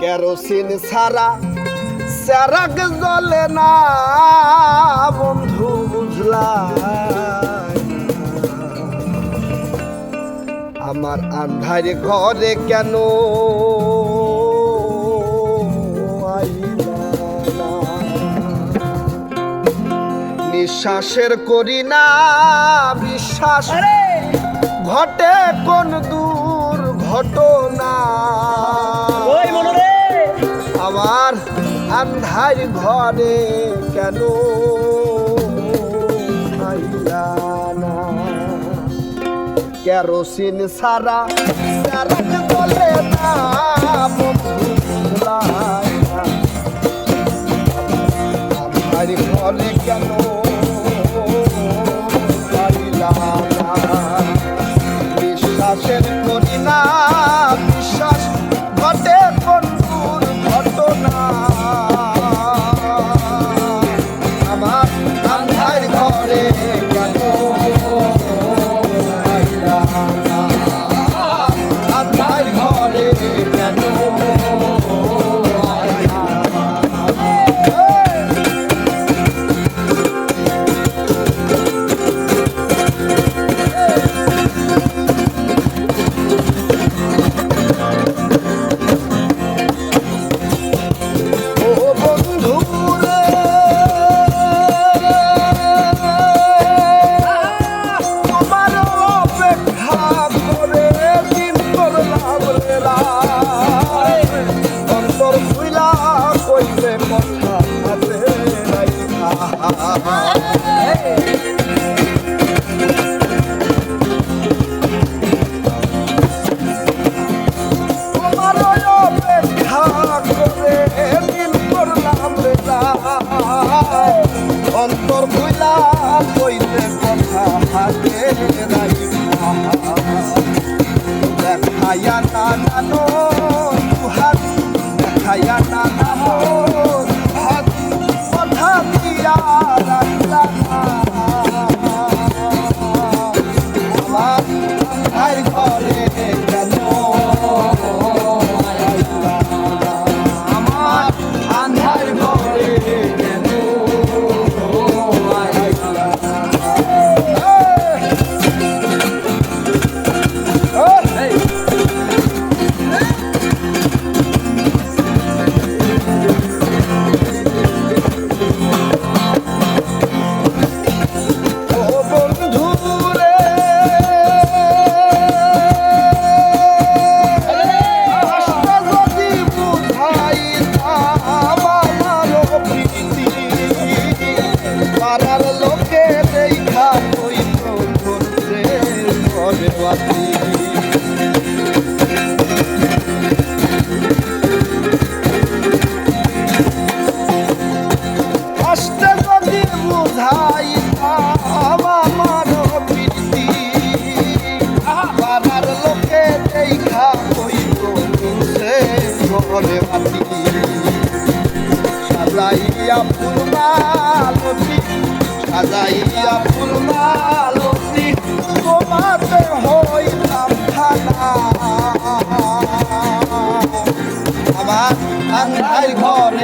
Kerosene সারা সারাক জলে না বন্ধু বুঝলা আমার আন্ধার ঘরে কেন নিঃশ্বাসের করি না বিশ্বাস ঘটে কোন দূর ঘটনা আমার আন্ধার ঘরে কেন কেরোসিন সারা সারা চলে না কইলা কইলে কথা হাতে দেখাইয়া নানানো তুহার দেখাইয়া দেখা কইব মিশে গলে মাটি? সাজাইয়া ফুলমালতি সাজাইয়া ফুলমালতি তোমাতে আমার ঘরে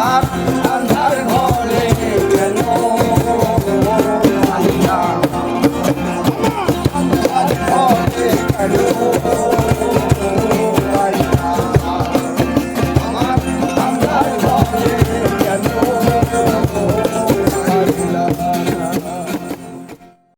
কেন আইলা না? আবার